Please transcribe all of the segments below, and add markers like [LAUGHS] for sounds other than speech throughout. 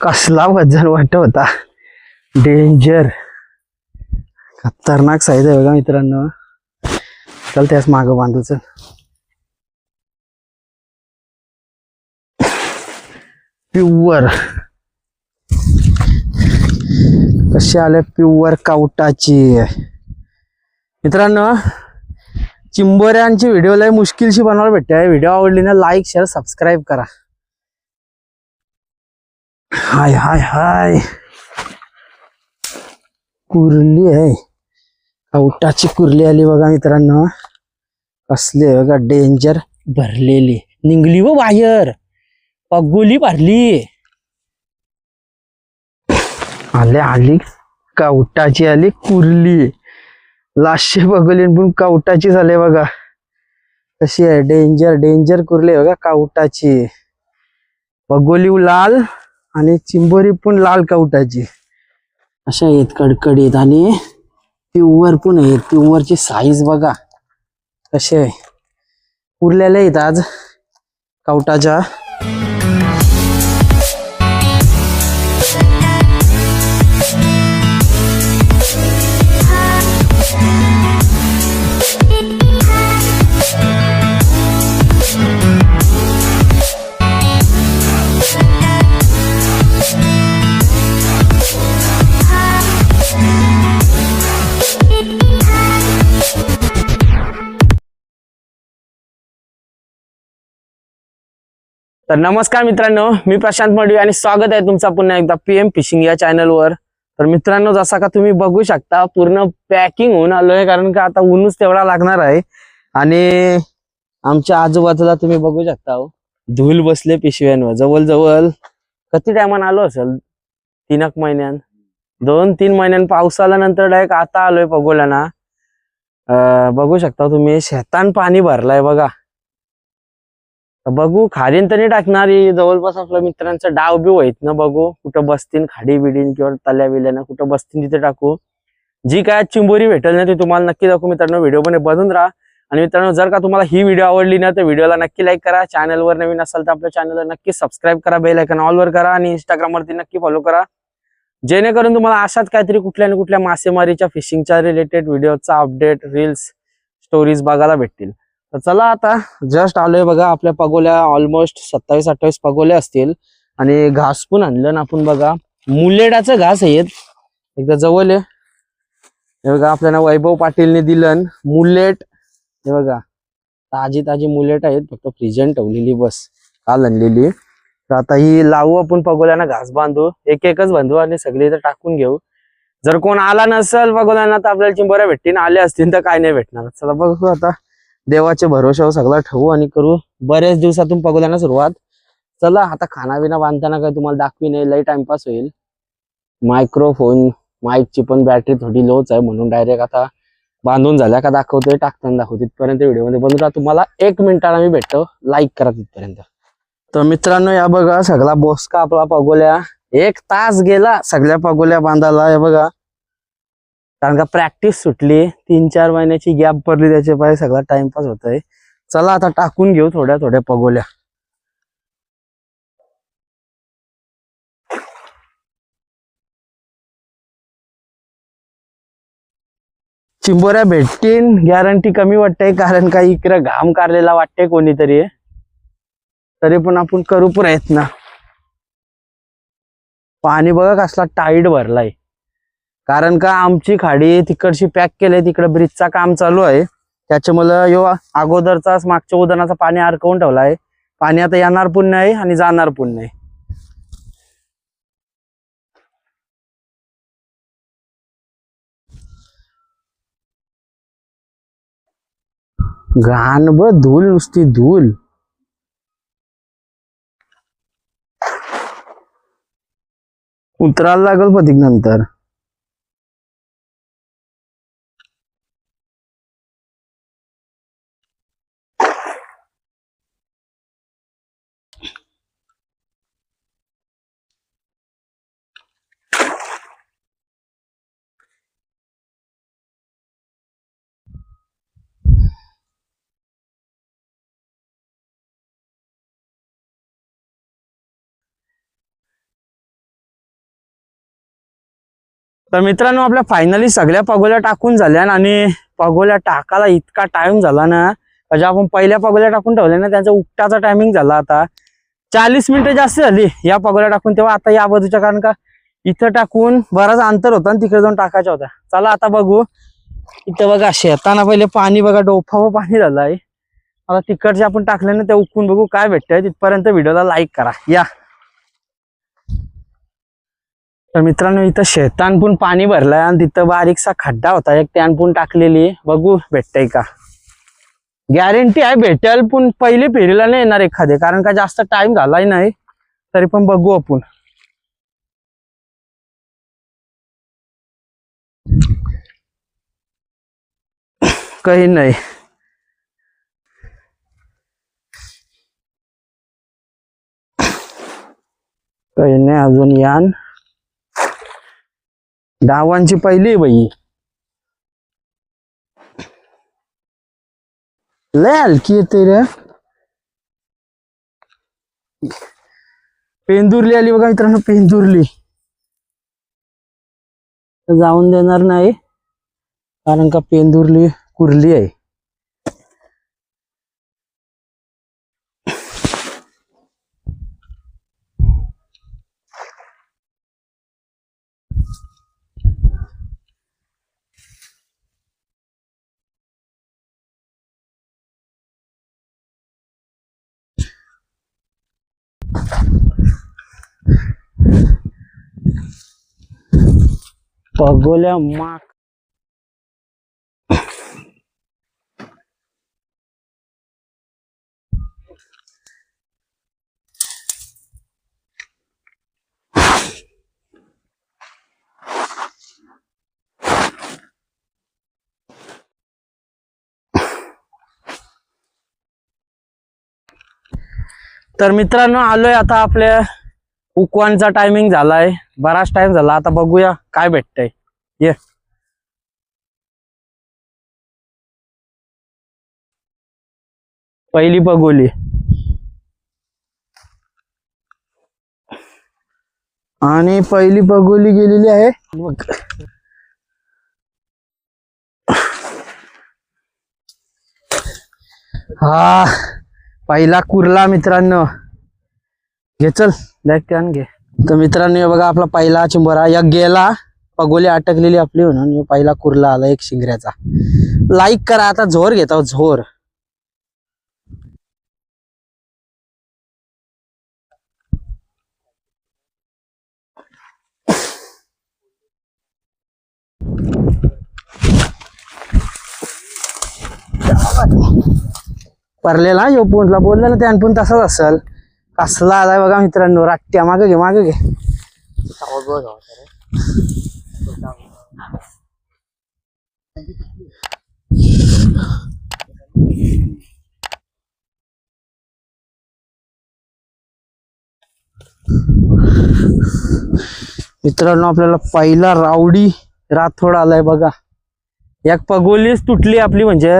कसला वजन वाट होता. डेंजर खतरनाक साईज आहे बघा मित्रांनो. चल त्यास मागं बांधूच प्युअर कसे आले प्युअर कावटाची मित्रांनो चिंबोऱ्यांची व्हिडिओ लय मुश्किलशी बनवायला भेटते. व्हिडिओ आवडली ना लाईक शेअर सबस्क्राईब करा. हाय हाय हाय. कुर्ली आहे. कवटाची कुर्ली आली बघा मित्रांनो. कसली बघा डेंजर भरलेली. निघली व बाहेर. पगोली भरली आले आली. कावटाची आली कुर्ली. लाशे बघली पण कावटाची झाले बघा. कशी आहे? डेंजर डेंजर कुर्ली आहे बघा कावटाची बगोली लाल. आणि चिंबोरी पण लाल कावटाची अशा आहेत कडकडीत आणि प्युअर पण आहेत. प्युअरची साईज बघा. कशी आहे? उरलेल्या आहेत आज. कावटाच्या तर नमस्कार मित्रांनो मी प्रशांत मडवी आणि स्वागत आहे तुमचा पुन्हा एकदा पी एम फिशिंग या चॅनलवर तर मित्रांनो जसा का तुम्ही बघू शकता पूर्ण पॅकिंग होऊन आलोय कारण का आता ऊनच तेवढा लागणार आहे. आणि आमच्या आजूबाजूला तुम्ही बघू शकता हो, धूल बसले पिशव्यांवर. जवळजवळ किती टायमान आलो असेल? तीन एक महिन्यान. दोन तीन महिन्यान पाऊस आल्यानंतर डायरेक्ट आता आलोय पगोल्याना बघू शकता तुम्ही शेतान पाणी भरलाय बघा. बघू खाडीन नाही टाकणारी. जवळपास आपल्या मित्रांचा डाव बिव आहेत ना बघू. कुठं बसतील खाडी बिडीन किंवा तल्या बिल्यानं कुठं बसतील तिथे टाकू. जी काय चिंबोरी भेटेल ना ती तुम्हाला नक्की दाखवू मित्रांनो. व्हिडिओ पण बघून राहा. आणि मित्रांनो जर का तुम्हाला ही व्हिडिओ आवडली ना तर व्हिडिओला नक्की लाईक करा. चॅनलवर नवीन असाल तर आपल्या चॅनलला नक्की सबस्क्राईब करा. बेल आयकन ऑलवर करा आणि इंस्टाग्रामवरती वरती नक्की फॉलो करा. जेणेकरून तुम्हाला अशाच काहीतरी कुठल्या ना कुठल्या मासेमारीच्या फिशिंगच्या रिलेटेड व्हिडिओचा अपडेट रील्स स्टोरीज बघायला भेटतील. तर चला आता जस्ट आलोय बघा आपल्या पगोल्या ऑलमोस्ट सत्तावीस अठ्ठावीस पगोल्या असतील. आणि घास पण आणलं ना आपण बघा. मुलेडाचं घास आहेत एकदा जवळ आहे हे बघा आपल्याला वैभव पाटीलने दिलं मुलेट. हे बघा ताजी ताजी मुलेट आहेत फक्त फ्रीजन ठेवलेली बस. काल आणलेली. तर आता ही लावू आपण पगोल्यांना घास बांधू. एक एकच बांधू आणि सगळी इथं टाकून घेऊ. जर कोण आला नसेल पगोल्यांना तर आपल्याला चिंबऱ्या भेटतील. आले असतील तर काय नाही भेटणार. चला बघू आता. देवाच्या भरोशावर सगळं ठेवू आणि करू. बऱ्याच दिवसातून पगोल्यांना सुरुवात. चला आता खाना बिना बांधताना काय तुम्हाला दाखवी नाही लई टाइमपास होईल. मायक्रोफोन माईकची पण बॅटरी थोडी लोच आहे म्हणून डायरेक्ट आता बांधून झाल्या का दाखवतोय टाकताना दाखवतो तिथपर्यंत व्हिडिओमध्ये बनवून राहा तुम्हाला एक मिनिटाला मी भेटतो. लाईक करा तिथपर्यंत. तर मित्रांनो या बघा सगळा बोसका आपला पगोल्या. एक तास गेला सगळ्या पगोल्या बांधायला. हे बघा कारण का प्रॅक्टिस सुटली तीन चार महिन्याची गॅप पडली त्याच्या पाय सगळा टाइमपास होतोय. चला आता टाकून घेऊ थोड्या थोड्या पगोल्या. चिंबोऱ्या भेटतील गॅरंटी कमी वाटते कारण का इकडे घाम काढलेला वाटते कोणीतरी. तरी पण आपण करू प्रयत्न. पाणी बघा कसला टाईट भरलाय. कारण का आमची खाडी तिकडची पॅक केली तिकडे ब्रिजचा काम चालू आहे. त्याच्यामुळं यो अगोदरचा मागच्या उदानाचा पाणी अडकवून आहे पाणी आता येणार पण नाही आणि जाणार पण नाही. घाण ब धूल नुसती धूल. उतरायला लागल पतिक नंतर. तर मित्रांनो आपल्या फायनली सगळ्या पगोल्या टाकून झाल्या आणि पगोल्या टाकायला इतका टाइम झाला ना म्हणजे आपण पहिल्या पगोल्या टाकून ठेवल्या ना त्यांचा उपटाचा टायमिंग झाला आता. चाळीस मिनिटं जास्त झाली या पगोल्या टाकून तेव्हा आता या बाजूच्या कारण का इथं टाकून बराच अंतर होता आणि तिकडे जाऊन टाकायच्या होत्या. चला आता बघू. इथं बघा शेताना पहिले पाणी बघा डोफावं पाणी झालं आहे आता तिकडचे आपण टाकले ना ते उकून बघू काय भेटतंय. तिथपर्यंत व्हिडिओला लाईक करा. या. तर मित्रांनो इथं शेतान पण पाणी भरलंय आणि तिथं बारीकसा खड्डा होता. एक त्यान पण टाकलेली बघू भेटतंय का? गॅरंटी आहे भेटेल पण पहिले फेरीला नाही येणार एखादे कारण का जास्त टाइम झालाय नाही. तरी पण बघू आपण. काही नाही. काही नाही अजून यान. डावांची पहिली आहे बाई. लय हलकी येते रे. पेंदुरली आली बघा मित्रांनो पेंदुरली. जाऊन देणार नाही कारण का पेंदुरली कुरली आहे. पगोल्या माक तर मित्रांनो आलोय आता आपल्या उकवानचा टायमिंग झालाय. बराच टाइम झाला. आता बघूया काय भेटतंय. ये. पहिली बघोली. आणि पहिली बघोली गेलेली आहे. मग हा. पहिला कुर्ला मित्रांनो. घे चल बॅग कॅन घे. तर मित्रांनो हे बघा आपला पहिला चिंबोरा या गेला पगोली अटकलेली आपली म्हणून. पहिला कुर्ला आला एक शिंगऱ्याचा. लाईक करा आता झोर घेता झोर परलेला यो पुंजला बोललेला त्यान पण तसाच असल. कसला आलाय बघा मित्रांनो राट्ट्या माग घे माग घे. मित्रांनो आपल्याला पहिला रावडी राथोड आलाय बघा. एक पगोलीच तुटली आपली म्हणजे.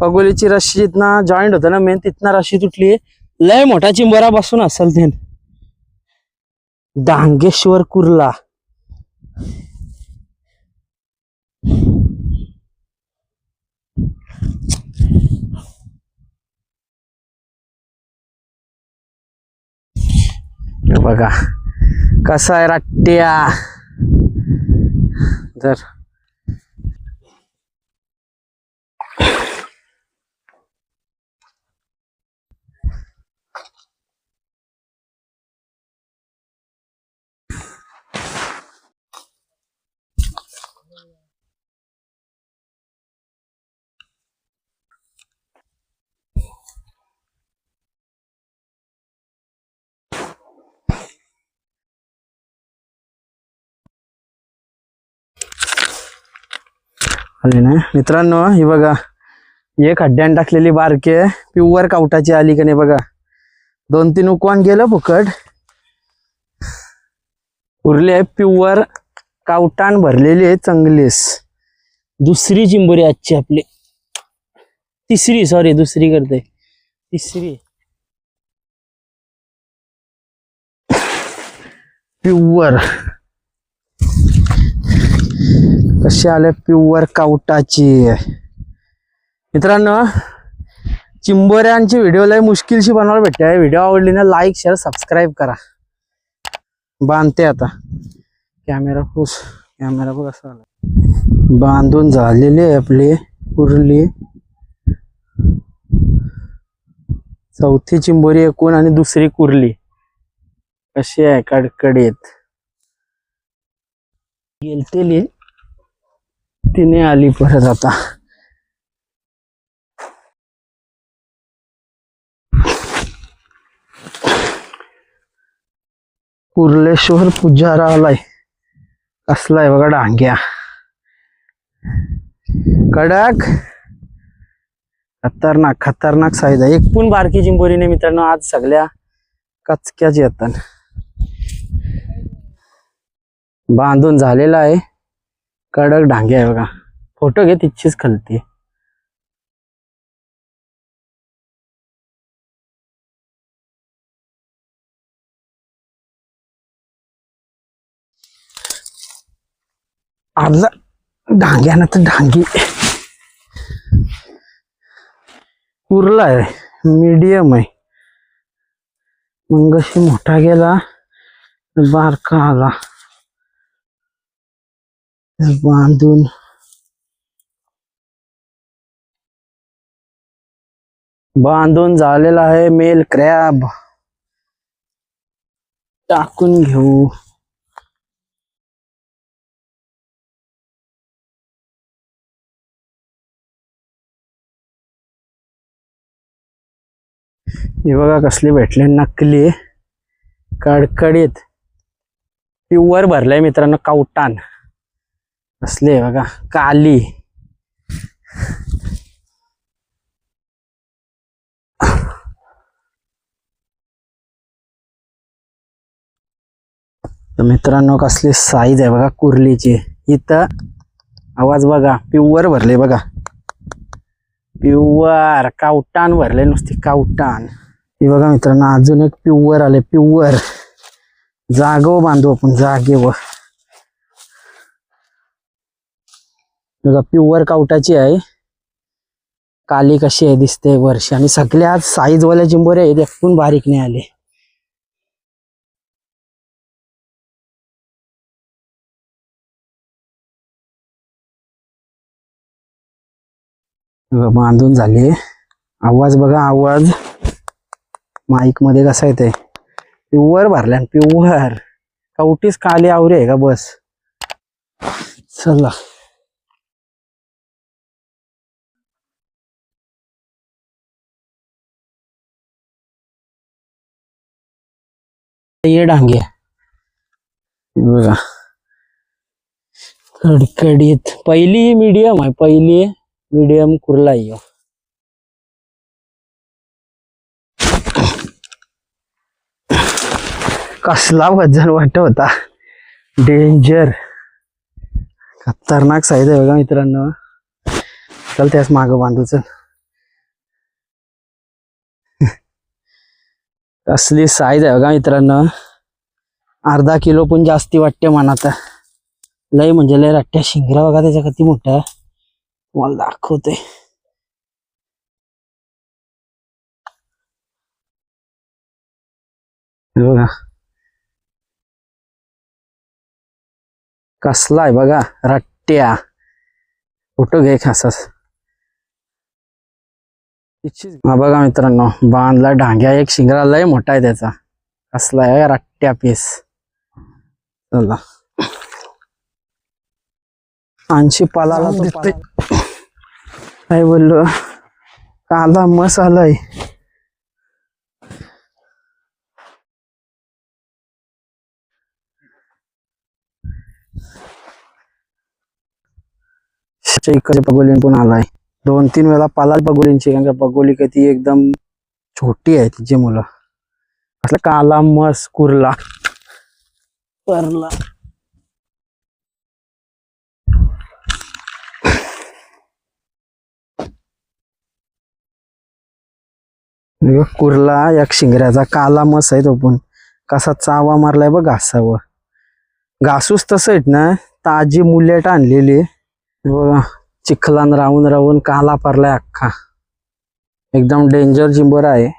पगोलीची रशी जिथं जॉईंट होतं ना मेन तिथनं रशी तुटली लय मोठा चिंबरा बसून असेल ते. डांगेश्वर कुर्ला. बघा कसा आहे राट्ट्या जर आले ना? मित्रांनो ही बघा. एक खड्ड्यान टाकलेली बारके प्युअर कावटाची आली का नाही बघा. दोन तीन उकवान गेलं फुकट. उरले प्युअर कावटान भरलेले चंगलेस. दुसरी चिंबोरी आजची आपली. तिसरी सॉरी दुसरी करते तिसरी. प्युअर कशी आले प्युअर कावटाची? मित्रांनो चिंबोऱ्यांची व्हिडिओ लय मुश्किलशी बनवायला भेटते. व्हिडिओ आवडली ना लाईक शेअर सबस्क्राईब करा. बांधते आता. कॅमेरा खुश कॅमेरा बघ असा आला बांधून झालेली आहे आपली कुर्ली. चौथी चिंबोरी एकूण आणि दुसरी कुर्ली. कशी आहे? कडकडीत. गेलतेली. तिने आली परत आता. कुर्लेश्वर पुजारा आलाय. कसलाय बघा डांग्या. कडक. खतरनाक खतरनाक साईज आहे. एक पण बारकी जिंबोरीने मित्रांनो आज सगळ्या कचक्याच येतात. बांधून झालेला आहे. कडक डांगे आहे बघा. फोटो घे तिचीच खलती. अर्धा डांग्यानं तर डांगी उरला आहे मीडियम आहे. मंगशी मोठा गेला बारका आला. बांधून. बांधून झालेला आहे मेल क्रॅब. टाकून घेऊ. हे बघा कसले भेटले. नकली कडकडीत. प्युअर भरलंय मित्रांनो कावटान. असले बघा काली. मित्रांनो कसली साईज आहे बघा कुर्लीची. इथं आवाज बघा प्युअर भरले बघा. प्युअर कावटान भरले नुसती कावटान. हे बघा मित्रांनो अजून एक प्युअर आले पिव्वर जागो बांधू आपण जागेवर हो. बघा प्युअर कावटाची आहे. काली कशी आहे दिसते वर्ष आणि सगळ्या साईज वाल्या चिंबोरे आहेत एकूण बारीक नाही आले. बांधून झाले. आवाज बघा आवाज. माईकमध्ये आहे येते प्युअर भरल्या प्युअर कवटीच काली आवरे आहे का बस? चला. ये डांगे. बघा. कडकडीत. पहिली मीडियम आहे पहिली मीडियम कुर्ला आहे ह्यो. कसला वजन वाटत होता. डेंजर खतरनाक साईज आहे बघा मित्रांनो. चल त्यास माग बांधू चल. [LAUGHS] कसली साईज आहे बघा मित्रांनो. अर्धा किलो पण जास्ती वाटते मनात. लय म्हणजे लय राट्या शिंगरा बघा त्याच्या किती मोठा तुम्हाला दाखवते. बघा. कसला आहे बघा रट्ट्या. फोटो घे खासास. हा बघा मित्रांनो बांधला डांग्या एक शिंगरा लय मोठा आहे त्याचा. कसला आहे रट्ट्या पीस चला. ऐंशी पालाला पाला. काय बोललो? काला मसाला आहे इकडे पगोलीन पण आलाय. दोन तीन वेळा पालाल पगोलींची कारण का पगोली काय ती एकदम छोटी आहे तिची मुलं. असलं काला मस कुर्ला. परला. कुर्ला एक शिंगऱ्याचा काला मस आहे तो पण. कसा चावा मारलाय बघ घासावर. घासूस तसं आहेत ना ताजी मुलेट आणलेली बघा चिखलान राहून राहून काला पडलाय अख्खा. एकदम डेंजर जिंबोरा आहे.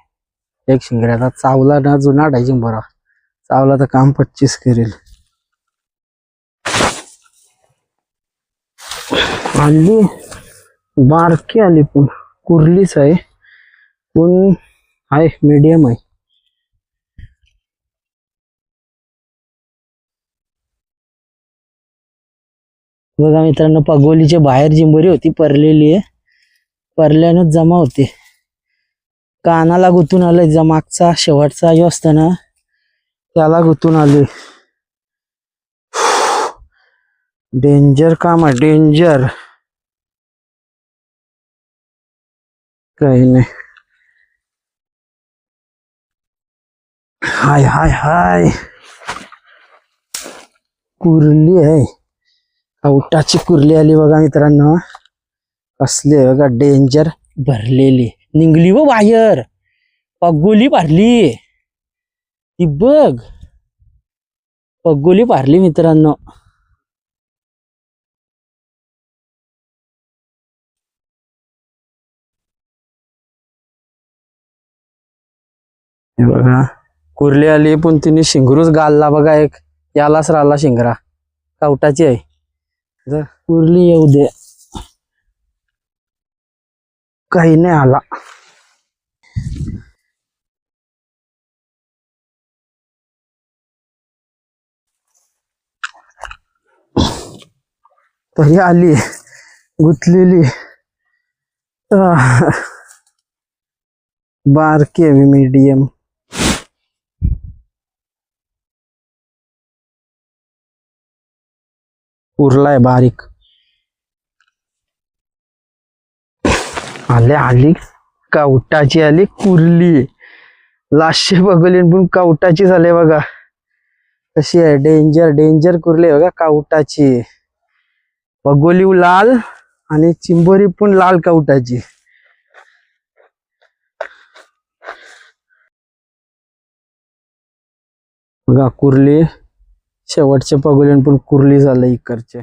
एक शिंगऱ्याचा चावला ना जुनाट आहे जिंबोरा. चावला तर काम पच्चीस करेल. आली. बारकी आली पण. कुर्लीच आहे. पण आहे मीडियम आहे. बघा मित्रांनो पगोलीच्या बाहेर जिंबोरी होती परलेली आहे. परल्यानंच जमा होते. कानाला गुतून आलंय जमागचा शेवटचा जो असतो ना त्याला गुतून आले डेंजर काम आहे डेंजर. काही नाही. हाय हाय हाय. कुरली आहे. कवटाची कुर्ली आली बघा मित्रांनो. कसली बघा डेंजर भरलेली. निघली व बाहेर. पगोली भरली ती बघ. पगोली भरली मित्रांनो. हे बघा कुर्ली आली पण तिने शिंगरूच घालला बघा एक. यालाच राहिला शिंगरा. कवटाची आहे? जर कुर्ली येऊ दे. काही नाही आला. ही आली गुतलेली. आह. बारकी आहे मीडियम उरलाय बारीक. आले आली. कावटाची आली कुर्ली. लाशे बघली पण कावटाची झाले बघा. कशी आहे? डेंजर डेंजर कुर्ली बघा कावटाची बगोली लाल आणि चिंबोरी पण लाल कावटाची बघा कुर्ली. शेवटचे पगोलीन पण कुर्ली झालं इकडचे.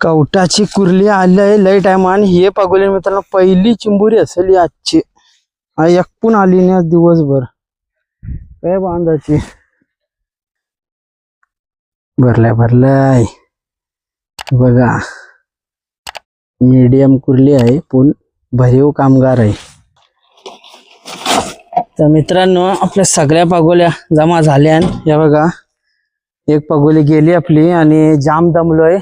कवटाची कुर्ली आली लय टाइम आणि हे पगोली मित्रांनो पहिली चिंबुरी असेल आजची. आ, एक पण आली नाही आज दिवसभर. काय बांधाची भरलाय भरलाय. बघा. मीडियम कुर्ली आहे पण भरीव कामगार आहे. तर मित्रांनो आपल्या सगळ्या पगोल्या जमा झाल्या या बघा एक पगोली गेली आपली आणि जाम दमलोय.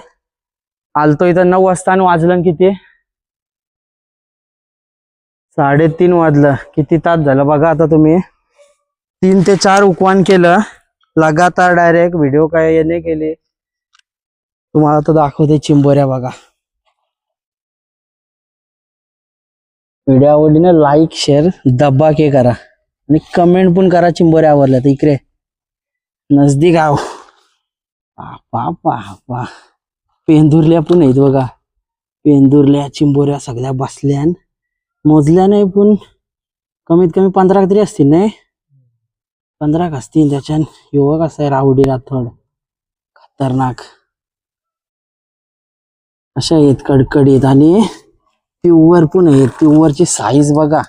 आलतो इथं नऊ वाजता आणि वाजलं किती? साडेतीन वाजलं. किती तास झालं? बघा आता तुम्ही. तीन ते चार उकवान केलं. लगातार डायरेक्ट व्हिडिओ काय याने केले. तुम्हाला तर दाखवते चिंबोऱ्या बघा. व्हिडिओ आवडली ना लाईक शेअर दबा के करा. आणि कमेंट पण करा चिंबोरे आवडल्या तर. इकडे. नजदीक आव. बापा पेंदुरल्या पण आहेत बघा. पेंदुरल्या चिंबोऱ्या सगळ्या बसल्या मोजल्या नाही पण. कमीत कमी पंधरा तरी असतील नाही? पंधरा असतील त्याच्यान. युवक असाय रावडी राथोड खतरनाक. अशा आहेत कडकडीत आणि प्युअर पण आहेत. प्युअरची साईज बघा.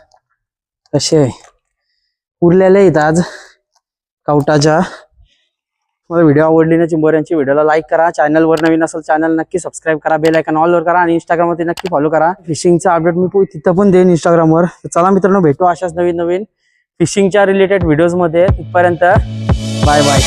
कसे आहे? उरलेले आहेत आज. कवटाच्या. मला व्हिडिओ आवडली ना चिंबोऱ्यांची व्हिडिओला लाईक करा. चॅनलवर नवीन असेल चॅनल नक्की सबस्क्राईब करा. बेल आयकन ऑलवर करा आणि इंस्टाग्रामवरती नक्की फॉलो करा. फिशिंगचा अपडेट मी तिथं पण देईन इंस्टाग्रामवर चला मित्रांनो भेटू अशाच नवीन नवीन फिशिंगच्या रिलेटेड व्हिडिओजमध्ये तिथपर्यंत बाय बाय